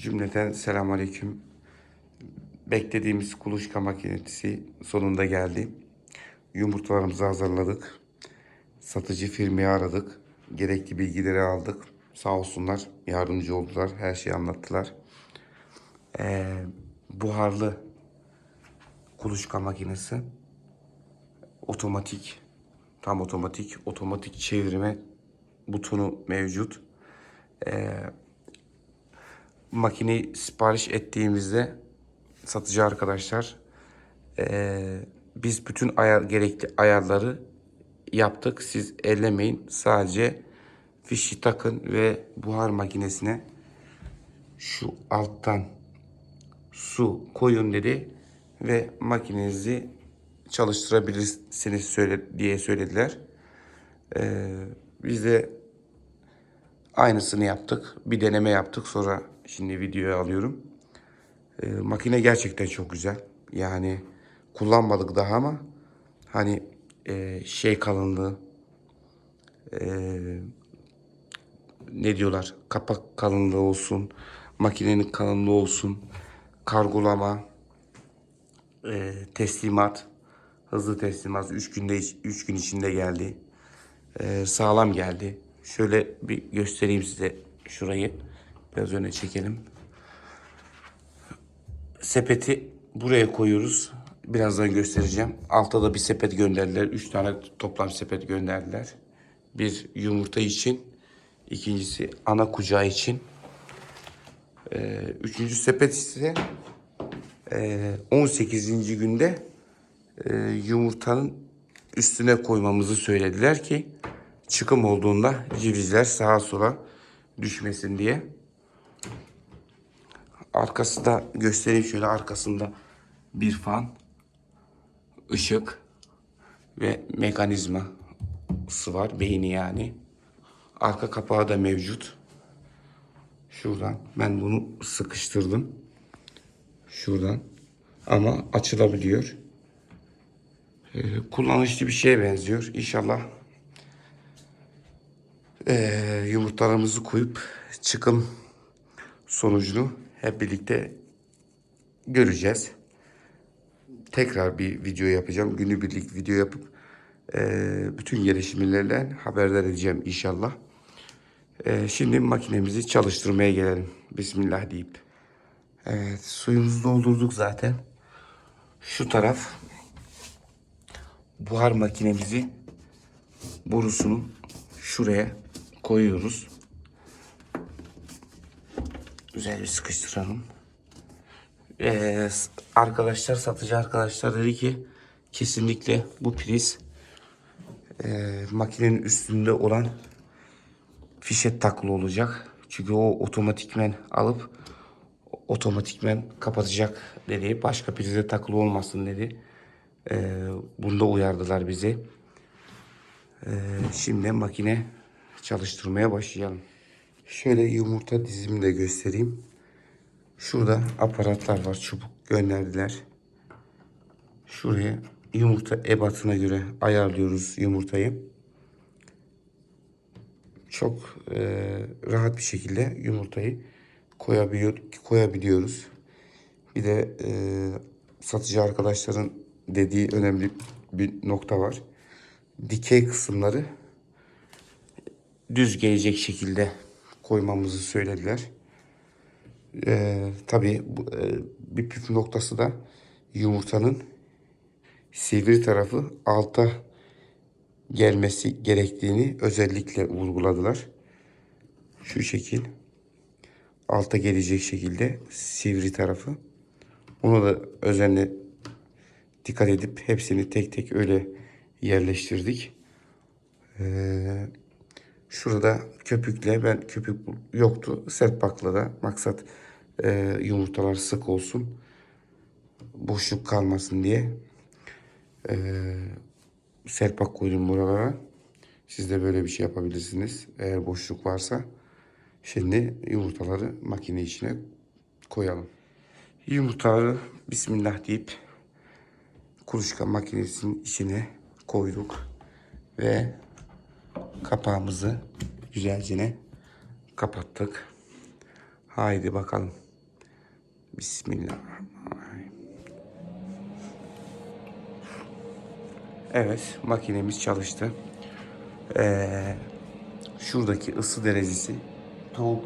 Cümleten selamünaleyküm. Beklediğimiz kuluçka makinesi sonunda geldi. Yumurtalarımızı hazırladık. Satıcı firmayı aradık. Gerekli bilgileri aldık. Sağ olsunlar yardımcı oldular. Her şeyi anlattılar. Ee, buharlı kuluçka makinesi. Otomatik. Tam otomatik. Otomatik çevirme butonu mevcut. Makineyi sipariş ettiğimizde satıcı arkadaşlar eee, biz bütün ayar, gerekli ayarları yaptık. Siz ellemeyin. Sadece fişi takın ve buhar makinesine şu alttan su koyun dedi ve makinenizi çalıştırabilirsiniz söyle, diye söylediler. Eee, biz de Aynısını yaptık. Bir deneme yaptık. Sonra şimdi videoya alıyorum. Ee, makine gerçekten çok güzel. Yani kullanmadık daha ama hani e, şey kalınlığı e, ne diyorlar kapak kalınlığı olsun makinenin kalınlığı olsun kargolama e, teslimat hızlı teslimat 3 günde 3 gün içinde geldi. E, sağlam geldi. Şöyle bir göstereyim size şurayı. Biraz öne çekelim. Sepeti buraya koyuyoruz. Birazdan göstereceğim. Altta da bir sepet gönderdiler. Üç tane toplam sepet gönderdiler. Bir yumurta için. ikincisi ana kucağı için. Ee, üçüncü sepet ise e, 18. günde e, yumurtanın üstüne koymamızı söylediler ki çıkım olduğunda civizler sağa sola düşmesin diye. Arkası da göstereyim şöyle arkasında bir fan, ışık ve mekanizması var beyni yani. Arka kapağı da mevcut. Şuradan ben bunu sıkıştırdım. Şuradan ama açılabiliyor. Ee, kullanışlı bir şeye benziyor. İnşallah ee, yumurtalarımızı koyup çıkım sonucunu hep birlikte göreceğiz. Tekrar bir video yapacağım. Günübirlik video yapıp e, bütün gelişmelerden haberdar edeceğim inşallah. E, şimdi makinemizi çalıştırmaya gelelim. Bismillah deyip. Evet suyumuzu doldurduk zaten. Şu taraf buhar makinemizi borusunu şuraya koyuyoruz. Güzel bir sıkıştıralım. Ee, arkadaşlar satıcı arkadaşlar dedi ki kesinlikle bu priz e, makinenin üstünde olan fişe takılı olacak. Çünkü o otomatikmen alıp otomatikmen kapatacak dedi. Başka prize takılı olmasın dedi. Ee, bunda uyardılar bizi. Ee, şimdi makine çalıştırmaya başlayalım. Şöyle yumurta dizimi de göstereyim. Şurada aparatlar var. Çubuk gönderdiler. Şuraya yumurta ebatına göre ayarlıyoruz yumurtayı. Çok e, rahat bir şekilde yumurtayı koyabiliyor, koyabiliyoruz. Bir de e, satıcı arkadaşların dediği önemli bir nokta var. Dikey kısımları düz gelecek şekilde koymamızı söylediler. Ee, tabii e, bir püf noktası da yumurtanın sivri tarafı alta gelmesi gerektiğini özellikle vurguladılar. Şu şekil alta gelecek şekilde sivri tarafı. Onu da özenle dikkat edip hepsini tek tek öyle yerleştirdik. Ee, Şurada köpükle ben köpük yoktu. Serpakla da maksat e, yumurtalar sık olsun. Boşluk kalmasın diye. E, serpak koydum buralara. Siz de böyle bir şey yapabilirsiniz. Eğer boşluk varsa. Şimdi yumurtaları makine içine koyalım. Yumurtaları Bismillah deyip kuluçka makinesinin içine koyduk. Ve kapağımızı güzelce kapattık. Haydi bakalım. Bismillahirrahmanirrahim. Evet, makinemiz çalıştı. Ee, şuradaki ısı derecesi tavuk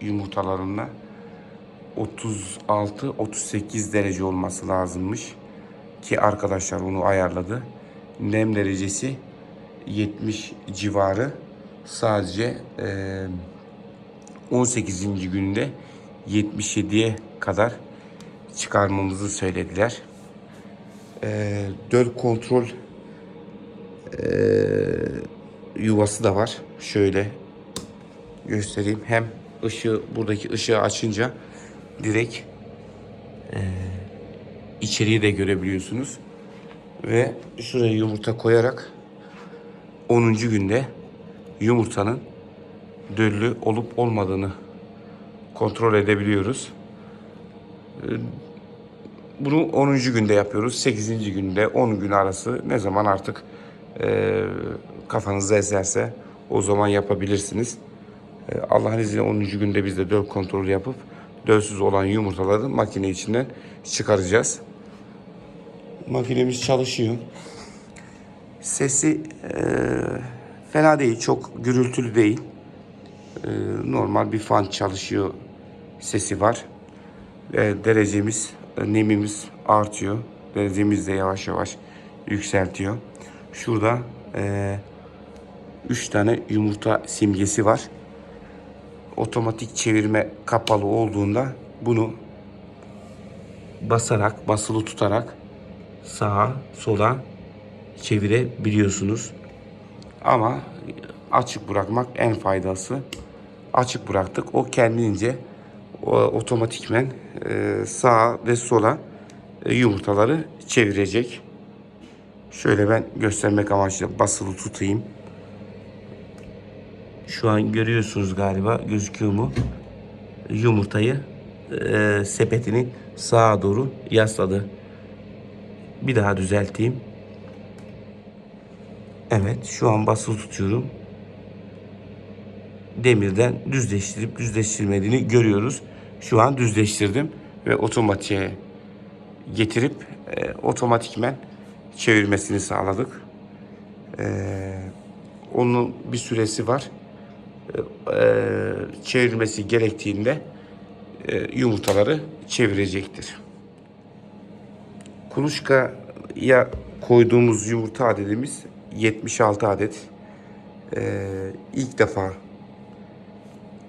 yumurtalarında 36-38 derece olması lazımmış. Ki arkadaşlar onu ayarladı. Nem derecesi 70 civarı. Sadece eee 18. günde 77'ye kadar çıkarmamızı söylediler. Ee, döl kontrol ee, yuvası da var. Şöyle göstereyim. Hem ışığı buradaki ışığı açınca direkt ee, içeriği de görebiliyorsunuz. Ve şuraya yumurta koyarak 10. günde yumurtanın döllü olup olmadığını kontrol edebiliyoruz. Ee, Bunu 10. günde yapıyoruz. 8. günde 10 gün arası ne zaman artık e, kafanıza eserse o zaman yapabilirsiniz. E, Allah'ın izniyle 10. günde biz de döl kontrolü yapıp dölsüz olan yumurtaları makine içinden çıkaracağız. Makinemiz çalışıyor. Sesi e, fena değil, çok gürültülü değil. E, normal bir fan çalışıyor sesi var. E, derecemiz, e, nemimiz artıyor. Derecemiz de yavaş yavaş yükseltiyor. Şurada 3 tane yumurta simgesi var. Otomatik çevirme kapalı olduğunda bunu basarak, basılı tutarak sağa, sola çevirebiliyorsunuz. Ama açık bırakmak en faydası. Açık bıraktık. O kendince o, otomatikmen e, sağa ve sola e, yumurtaları çevirecek. Şöyle ben göstermek amaçlı basılı tutayım. Şu an görüyorsunuz galiba gözüküyor mu? Yumurtayı e, sepetini sağa doğru yasladı. Bir daha düzelteyim. Evet şu an basılı tutuyorum. Demirden düzleştirip düzleştirmediğini görüyoruz. Şu an düzleştirdim ve otomatiğe getirip e, otomatikmen çevirmesini sağladık. E, onun bir süresi var. E, e, çevirmesi gerektiğinde e, yumurtaları çevirecektir. Kuluçkaya koyduğumuz yumurta adedimiz 76 adet. Ee, ilk defa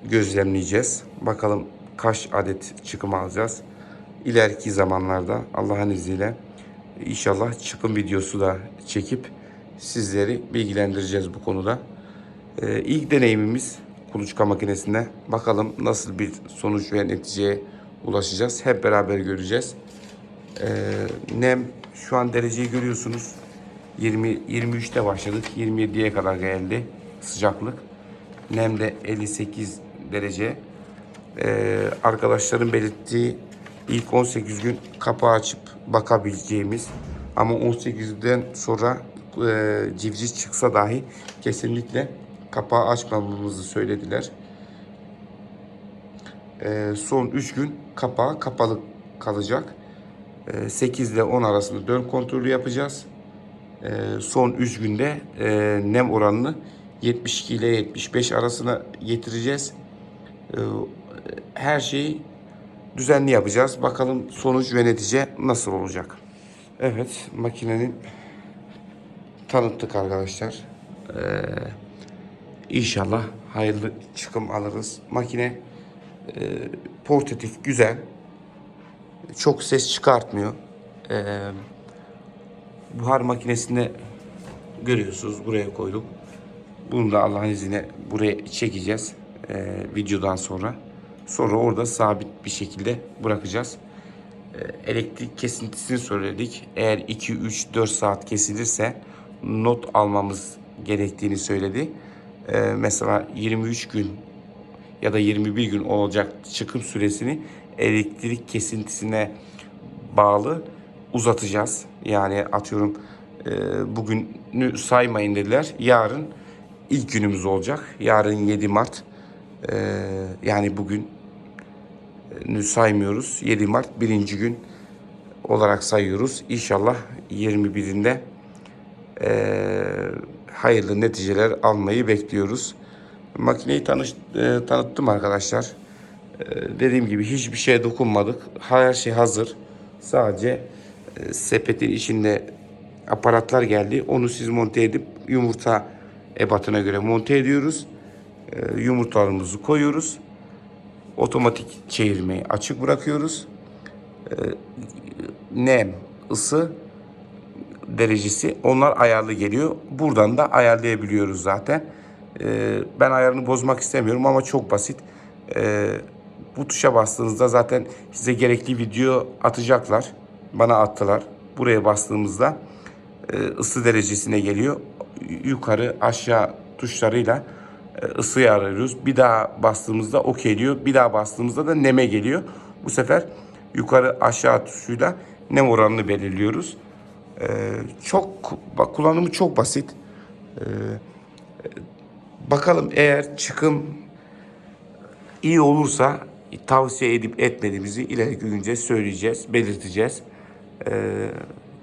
gözlemleyeceğiz. Bakalım kaç adet çıkım alacağız. İleriki zamanlarda Allah'ın izniyle inşallah çıkım videosu da çekip sizleri bilgilendireceğiz bu konuda. Ee, ilk deneyimimiz kuluçka makinesinde. Bakalım nasıl bir sonuç ve neticeye ulaşacağız. Hep beraber göreceğiz. Ee, nem şu an dereceyi görüyorsunuz. 20 23'te başladık. 27'ye kadar geldi sıcaklık. Nem de 58 derece. Ee, arkadaşların belirttiği ilk 18 gün kapağı açıp bakabileceğimiz ama 18'den sonra e, civciv çıksa dahi kesinlikle kapağı açmamamızı söylediler. Ee, son 3 gün kapağı kapalı kalacak. Ee, 8 ile 10 arasında döl kontrolü yapacağız. Ee, son 3 günde e, nem oranını 72 ile 75 arasına getireceğiz. Ee, her şeyi düzenli yapacağız. Bakalım sonuç ve netice nasıl olacak. Evet makinenin tanıttık arkadaşlar. Ee, inşallah hayırlı çıkım alırız. Makine e, portatif güzel. Çok ses çıkartmıyor. Ee, buhar makinesinde görüyorsunuz buraya koyduk. Bunu da Allah'ın izniyle buraya çekeceğiz e, videodan sonra. Sonra orada sabit bir şekilde bırakacağız. E, elektrik kesintisini söyledik. Eğer 2, 3, 4 saat kesilirse not almamız gerektiğini söyledi. E, mesela 23 gün ya da 21 gün olacak çıkım süresini elektrik kesintisine bağlı uzatacağız. Yani atıyorum e, bugünü saymayın dediler. Yarın ilk günümüz olacak. Yarın 7 Mart. E, yani bugün saymıyoruz. 7 Mart birinci gün olarak sayıyoruz. İnşallah 21'inde eee, hayırlı neticeler almayı bekliyoruz. Makineyi tanış, eee, tanıttım arkadaşlar. Eee, dediğim gibi hiçbir şeye dokunmadık. Her şey hazır. Sadece sepetin içinde aparatlar geldi. Onu siz monte edip yumurta ebatına göre monte ediyoruz. Eee, yumurtalarımızı koyuyoruz. Otomatik çevirmeyi açık bırakıyoruz. Eee, nem, ısı derecesi onlar ayarlı geliyor. Buradan da ayarlayabiliyoruz zaten. Ben ayarını bozmak istemiyorum ama çok basit. Ee, bu tuşa bastığınızda zaten size gerekli video atacaklar. Bana attılar. Buraya bastığımızda e, ısı derecesine geliyor. Yukarı aşağı tuşlarıyla e, ısıyı arıyoruz. Bir daha bastığımızda okey diyor. Bir daha bastığımızda da neme geliyor. Bu sefer yukarı aşağı tuşuyla nem oranını belirliyoruz. Ee, çok kullanımı çok basit. Bakalım eğer çıkım iyi olursa tavsiye edip etmediğimizi ileriki günce söyleyeceğiz, belirteceğiz. Ee,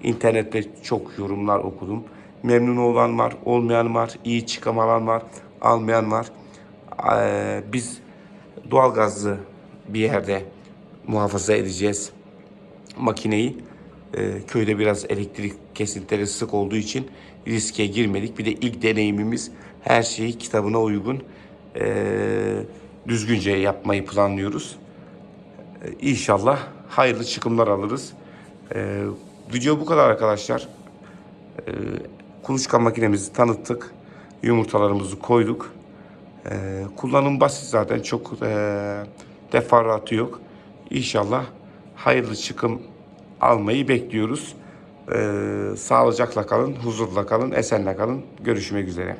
internette çok yorumlar okudum. Memnun olan var, olmayan var, iyi çıkım alan var, almayan var. Ee, biz doğalgazlı bir yerde muhafaza edeceğiz makineyi. Ee, köyde biraz elektrik kesintileri sık olduğu için riske girmedik. Bir de ilk deneyimimiz her şeyi kitabına uygun ee, düzgünce yapmayı planlıyoruz. Ee, İnşallah hayırlı çıkımlar alırız. Ee, video bu kadar arkadaşlar. Ee, kuluçka makinemizi tanıttık. Yumurtalarımızı koyduk. Ee, kullanım basit zaten çok ee, teferruatı yok. İnşallah hayırlı çıkım almayı bekliyoruz. Ee, sağlıcakla kalın, huzurla kalın, esenle kalın. Görüşmek üzere.